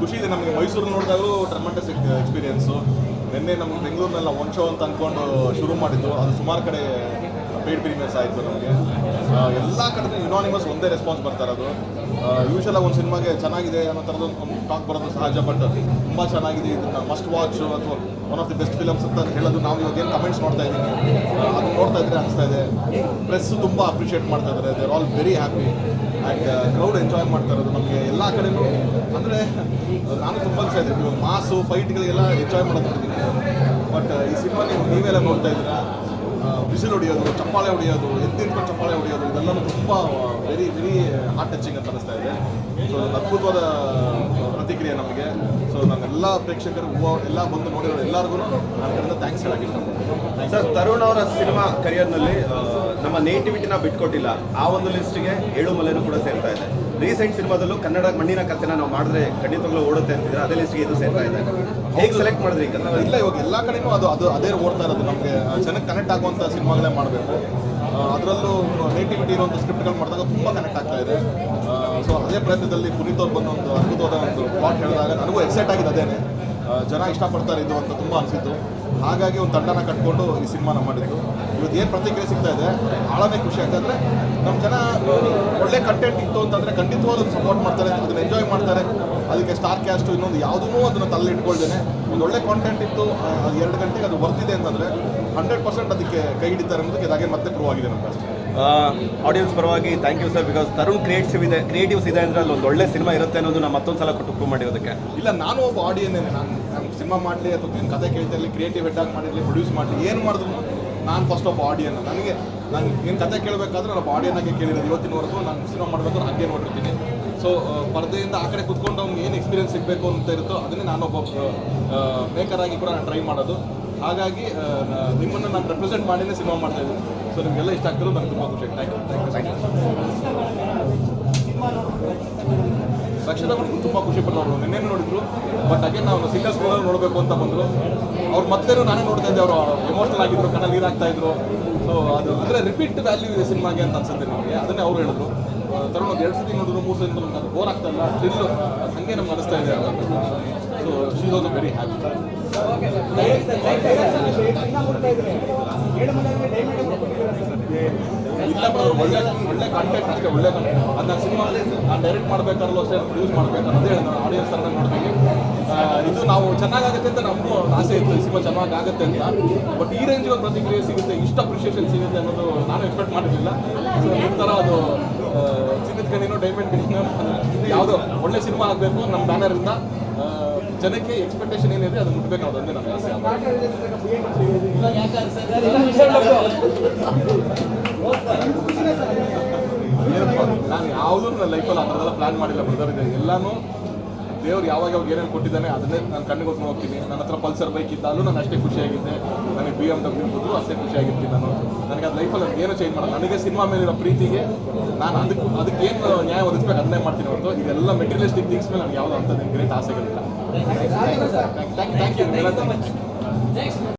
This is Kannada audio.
ಖುಷಿ ಇದೆ ನಮಗೆ. ಮೈಸೂರು ನೋಡಿದಾಗಲೂ ಟ್ರಮಂಟಸ್ ಎಕ್ಸ್ಪೀರಿಯನ್ಸು ನಿನ್ನೆ ನಮ್ಗೆ ಬೆಂಗಳೂರಿನೆಲ್ಲ ಒನ್ ಶೋ ಅಂತ ಅಂದ್ಕೊಂಡು ಶುರು ಮಾಡಿದ್ದು. ಅದು ಸುಮಾರು ಕಡೆ ಪೇಡ್ ಪ್ರೀಮಿಯರ್ಸ್ ಆಯಿತು ನಮಗೆ. ಎಲ್ಲ ಕಡೆ ಯುನಾನಿಮಸ್ ಒಂದೇ ರೆಸ್ಪಾನ್ಸ್ ಬರ್ತಾ ಇರೋದು. ಯೂಶಲ್ ಒಂದು ಸಿನಿಮಾಗೆ ಚೆನ್ನಾಗಿದೆ ಅನ್ನೋ ಥರದ ಒಂದು ಟಾಕ್ ಬರೋದು ಸಹಜ ಬಟ್ ತುಂಬ ಚೆನ್ನಾಗಿದೆ. ಇದನ್ನು ಮಸ್ಟ್ ವಾಚ್ ಅಥವಾ one of the best films ಅಂತ ಹೇಳೋದು ನಾವು ಇವಾಗ ಏನು ಕಮೆಂಟ್ಸ್ ನೋಡ್ತಾ ಇದ್ದೀನಿ ಅದು ನೋಡ್ತಾ ಇದ್ರೆ ಅನಿಸ್ತಾ ಇದೆ. ಪ್ರೆಸ್ ತುಂಬ ಅಪ್ರಿಷಿಯೇಟ್ ಮಾಡ್ತಾ ಇದ್ದಾರೆ they are all very happy and crowd enjoy ಮಾಡ್ತಾ ಇರೋದು ನಮಗೆ ಎಲ್ಲ ಕಡೆನೂ. ಅಂದರೆ, ನಾನು ತುಂಬ ಅನಿಸ್ತಾ ಇದ್ದೀನಿ ಇವಾಗ ಮಾಸು ಫೈಟ್ಗಳಿಗೆಲ್ಲ ಎಂಜಾಯ್ ಮಾಡೋದು ಬಟ್ ಈ ಸಿನಿಮಾ ನೀವು ನೀವೆಲ್ಲ ನೋಡ್ತಾ ಇದ್ದೀರಾ? ಬಿಸಿಲು ಹೊಡಿಯೋದು ಚಪ್ಪಾಳೆ ಹೊಡಿಯೋದು ಎದ್ದಿಟ್ಕೊಂಡು ಚಪ್ಪಾಳೆ ಹೊಡಿಯೋದು ಇದೆಲ್ಲನೂ ತುಂಬ ವೆರಿ ವೆರಿ ಹಾರ್ಟ್ ಟಚಿಂಗ್ ಅಂತ ಅನಿಸ್ತಾ ಇದೆ ಸೊ ಅದ್ಭುತವಾದ ಪ್ರತಿಕ್ರಿಯೆ ನಮಗೆ ನನ್ನೆಲ್ಲ ಪ್ರೇಕ್ಷಕರು ಎಲ್ಲ ಬಂದು ನೋಡಿರೋ ಎಲ್ಲರಿಗೂ ನಾನು ಕಡೆಯಿಂದ ಥ್ಯಾಂಕ್ಸ್ ಹೇಳಕ್ಕೆ ಇಷ್ಟಪಡ್ತೀನಿ ಸರ್ ತರುಣ್ ಅವರ ಸಿನಿಮಾ ಕರಿಯರ್ನಲ್ಲಿ ನಮ್ಮ ನೇಟಿವಿಟಿನ ಬಿಟ್ಕೊಟ್ಟಿಲ್ಲ. ಆ ಒಂದು ಲಿಸ್ಟ್ಗೆ ಏಳುಮಲೆನೂ ಕೂಡ ಸೇರ್ತಾ ಇದೆ. ರೀಸೆಂಟ್ ಸಿನಿಮಾದಲ್ಲೂ ಕನ್ನಡ ಮಣ್ಣಿನ ಕಥೆನ ನಾವು ಮಾಡಿದ್ರೆ ಖಂಡಿತವಾಗ್ಲೂ ಓಡುತ್ತೆ ಅಂತಿದ್ರೆ ಅದೇ ಲಿಸ್ಟ್ಗೆ ಇದು ಸೇರ್ತಾ ಇದೆ. ಹೇಗೆ ಸೆಲೆಕ್ಟ್ ಮಾಡಿದ್ರಿ ಈ ಕನ್ನಡ ಇಲ್ಲ ಇವಾಗ ಎಲ್ಲ ಕಡೆನೂ ಅದು ಅದು ಅದೇ ಓಡ್ತಾ ಇರೋದು. ನಮಗೆ ಚೆನ್ನಾಗಿ ಕನೆಕ್ಟ್ ಆಗುವಂಥ ಸಿನಿಮಾಗಳೇ ಮಾಡಬೇಕು. ಅದರಲ್ಲೂ ನೇಟಿವಿಟಿ ಇರುವಂಥ ಸ್ಕ್ರಿಪ್ಟ್ಗಳು ಮಾಡಿದಾಗ ತುಂಬ ಕನೆಕ್ಟ್ ಆಗ್ತಾ ಇದೆ. ಸೊ ಅದೇ ಪ್ರಯತ್ನದಲ್ಲಿ ಪುನೀತ್ ಅವ್ರು ಬಂದು ಒಂದು ಅದ್ಭುತವಾದ ಒಂದು ಪ್ಲಾಟ್ ಹೇಳಿದಾಗ ನನಗೂ ಎಕ್ಸೈಟ್ ಆಗಿದೆ ಅದೇನೆ. ಜನ ಇಷ್ಟಪಡ್ತಾರೆ ಇದು ಅಂತ ತುಂಬ ಅನಿಸಿತ್ತು. ಹಾಗಾಗಿ ಒಂದು ತಂಡನ ಕಟ್ಕೊಂಡು ಈ ಸಿನಿಮಾನ ಮಾಡಿದ್ದು. ಇವತ್ತು ಏನು ಪ್ರತಿಕ್ರಿಯೆ ಸಿಗ್ತಾ ಇದೆ? ಭಾಳನೇ ಖುಷಿ. ಆಗ್ತದೆ ನಮ್ಮ ಜನ ಒಳ್ಳೆ ಕಂಟೆಂಟ್ ಇತ್ತು ಅಂತಂದರೆ ಖಂಡಿತವಾದ ಸಪೋರ್ಟ್ ಮಾಡ್ತಾರೆ, ಅದನ್ನು ಎಂಜಾಯ್ ಮಾಡ್ತಾರೆ. ಅದಕ್ಕೆ ಸ್ಟಾರ್ ಕ್ಯಾಸ್ಟು ಇನ್ನೊಂದು ಯಾವುದೂ ಅದನ್ನು ತಲೆಯಿಟ್ಕೊಳ್ದೇನೆ ಒಂದು ಒಳ್ಳೆ ಕಾಂಟೆಂಟ್ ಇತ್ತು ಎರಡು ಗಂಟೆಗೆ ಅದು ಬರ್ತಿದೆ ಅಂತಂದರೆ ಹಂಡ್ರೆಡ್ ಪರ್ಸೆಂಟ್ ಅದಕ್ಕೆ ಕೈ ಹಿಡಿತಾರೆ ಅನ್ನೋದಕ್ಕೆ ಇದಾಗೆ ಮತ್ತೆ ಪ್ರೂವ್ ಆಗಿದೆ ನಮ್ಮ ಅಷ್ಟೇ. ಆಡಿಯನ್ಸ್ ಪರವಾಗಿ thank you sir because Tarun creative ಇದೆ ಕ್ರಿಯೇಟಿವ್ಸ್ ಇದೆ ಅಂದರೆ ಅಲ್ಲಿ ಒಂದು ಒಳ್ಳೆ ಸಿನಿಮಾ ಇರುತ್ತೆ ಅನ್ನೋದು ನಾನು ಮತ್ತೊಂದು ಸಲ ಕೊಟ್ಟು ಪ್ರೂವ್ ಮಾಡಿರೋದಕ್ಕೆ. ಇಲ್ಲ, ನಾನು ಒಬ್ಬ ಆಡಿಯನ್ ನಾನು ನಾನು ಸಿನಿಮಾ ಮಾಡಲಿ ಅಥವಾ ಏನು ಕತೆ ಕೇಳ್ತಿರಲಿ ಕ್ರಿಯೇಟಿವ್ ಆಗಿ ಮಾಡಿರಲಿ ಪ್ರೊಡ್ಯೂಸ್ ಮಾಡಲಿ, ಏನು ಮಾಡಿದ್ರು ನಾನು ಫಸ್ಟ್ ಆಫ್ ಆಡಿಯನ್ ನನಗೆ, ನಾನು ಏನು ಕತೆ ಕೇಳಬೇಕಾದ್ರೆ ನಾನು ಆಡಿಯನ್ನಾಗೆ ಕೇಳಿರೋದು. ಇವತ್ತಿನವರೆಗೂ ನಾನು ಸಿನಿಮಾ ಮಾಡಬೇಕಾದ್ರೆ ಹಾಗೆ ನೋಡಿರ್ತೀನಿ. ಸೊ ಪರದೆಯಿಂದ ಆ ಕಡೆ ಕುತ್ಕೊಂಡು ಅವ್ನಿಗೆ ಏನು ಎಕ್ಸ್ಪೀರಿಯನ್ಸ್ ಸಿಗಬೇಕು ಅಂತ ಇರುತ್ತೋ ಅದನ್ನೇ ನಾನೊಬ್ಬ ಮೇಕರ್ ಆಗಿ ಕೂಡ ನಾನು ಟ್ರೈ ಮಾಡೋದು. ಹಾಗಾಗಿ ನಿಮ್ಮನ್ನು ನಾನು ರೆಪ್ರೆಸೆಂಟ್ ಮಾಡಿನೇ ಸಿನಿಮಾ ಮಾಡ್ತಾ ಇದ್ದೀನಿ. ಸೊ ನಿಮಗೆಲ್ಲ ಇಷ್ಟ ಆಗ್ತಿರೋದು ನನಗೆ ತುಂಬ ಖುಷಿ. Thank you thank you Rakshita ಕೂಡ ತುಂಬ ಖುಷಿ ಪಟ್ಟರು ನಿನ್ನೇನು ನೋಡಿದ್ರು? ಬಟ್ ಅಗೇನ್ ನಾವು ಸಿಂಗಲ್ ಸ್ಕ್ರೀನಲ್ಲಿ ನೋಡಬೇಕು ಅಂತ ಬಂದರು. ಅವ್ರು ಮತ್ತೇನು ನಾನೇ ನೋಡ್ತಾ ಇದ್ದೆ. ಅವರು ಎಮೋಷನಲ್ ಆಗಿದ್ರು ಕಣ ನೀರು ಹಾಕ್ತಾ ಇದ್ರು. ಸೊ ಅದು ಅಂದರೆ ರಿಪೀಟ್ ವ್ಯಾಲ್ಯೂ ಇದೆ ಸಿನಿಮಾಗೆ ಅಂತ ಅನ್ಸುತ್ತೆ ನಿಮಗೆ. ಅದನ್ನೇ ಅವ್ರು ಹೇಳಿದ್ರು. ತರೋಣ ಎರಡು ಸತಿ ನೋಡಿದ್ರು, ಮೂರು ಸತಿ ನೋಡಿದ್ರು. ಬೋರ್ ಆಗ್ತಾ ಇಲ್ಲ. ಥ್ರಿಲ್ಲು ಹಾಗೆ ನಮ್ಗೆ ಅನಿಸ್ತಾ ಇದೆ. So she also very happy ಇಲ್ಲ ಬ್ರೋ ಒಳ್ಳೆ ಒಳ್ಳೆ ಕಂಟೆಂಟ್ ಅಷ್ಟೇ ಒಳ್ಳೆ ಕಂಟೆಂಟ್ ಅದನ್ನ ಸಿನಿಮಾ ನಾನು ಡೈರೆಕ್ಟ್ ಮಾಡಬೇಕಾದ್ರೂ ಅಷ್ಟೇ ಪ್ರೊಡ್ಯೂಸ್ ಮಾಡಬೇಕು ಅದೇ ನಾನು ಆಡಿಯನ್ಸ್ ಥರ ನೋಡ್ತೀವಿ ಇದು ನಾವು ಚೆನ್ನಾಗಾಗುತ್ತೆ ಅಂತ ನಮಗೂ ಆಸೆ ಇತ್ತು ಈ ಸಿನಿಮಾ ಚೆನ್ನಾಗಾಗುತ್ತೆ ಅಂತ ಬಟ್ ಈ ರೇಂಜ್ ಒಂದು ಪ್ರತಿಕ್ರಿಯೆ ಸಿಗುತ್ತೆ ಇಷ್ಟ ಅಪ್ರಿಷಿಯೇಷನ್ ಸಿಗುತ್ತೆ ಅನ್ನೋದು ನಾನು ಎಕ್ಸ್ಪೆಕ್ಟ್ ಮಾಡಿರಲಿಲ್ಲ. ಸೊ ನಿಮ್ಮ ಥರ ಅದು ಚಿನ್ನದ ಗಣಿನೋ ಡೈಮಂಡ್ ಗಣಿನೋ ಯಾವುದೋ ಒಳ್ಳೆ ಸಿನಿಮಾ ಆಗಬೇಕು, ನಮ್ಮ ಬ್ಯಾನರಿಂದ ಜನಕ್ಕೆ ಎಕ್ಸ್ಪೆಕ್ಟೇಷನ್ ಏನಿದೆ ಅದು ಮುಟ್ಬೇಕು ಅದೊಂದೇ ನಮ್ಮ ಆಸೆ. ನಾನು ಯಾವುದೂ ನನ್ನ ಲೈಫಲ್ಲಿ ಆ ಥರದೆಲ್ಲ ಪ್ಲಾನ್ ಮಾಡಿಲ್ಲ ಬ್ರದರ್ ಇದೆ ಎಲ್ಲಾನು ದೇವ್ರು ಯಾವಾಗ ಯಾವಾಗ ಏನೇನು ಕೊಟ್ಟಿದ್ದಾನೆ ಅದನ್ನೇ ನಾನು ಕಣ್ಣಿಗೆ ಹೊತ್ಕೊಂಡು ಹೋಗ್ತೀನಿ. ನನ್ನ ಹತ್ರ ಪಲ್ಸರ್ ಬೈಕ್ ಇದ್ದಾಲು ನಾನು ಅಷ್ಟೇ ಖುಷಿಯಾಗಿದ್ದೆ. ನನಗೆ ಬಿ ಎಂ ಡಬ್ಲ್ಯೂ ಇರ್ಬೋದು, ಅಷ್ಟೇ ಖುಷಿಯಾಗಿರ್ತೀನಿ ನಾನು. ನನಗೆ ಅದು ಲೈಫಲ್ಲಿ ಅದು ಏನೂ ಚೇಂಜ್ ಮಾಡಲ್ಲ. ನನಗೆ ಸಿನಿಮಾ ಮೇಲಿರೋ ಪ್ರೀತಿಗೆ ನಾನು ಅದಕ್ಕೆ ಅದಕ್ಕೆ ಏನು ನ್ಯಾಯ ಒದಗಿಸ್ಬೇಕು ಅದನ್ನೇ ಮಾಡ್ತೀನಿ ಹೊರತು ಇದೆಲ್ಲ ಮೆಟೀರಿಯಲಿಸ್ಟಿಕ್ ಥಿಂಗ್ಸ್ ಮೇಲೆ ನನಗೆ ಯಾವುದೋ ಅಂಥದ್ದು great ಆಸೆಗಳಿಲ್ಲ. Thank you thank you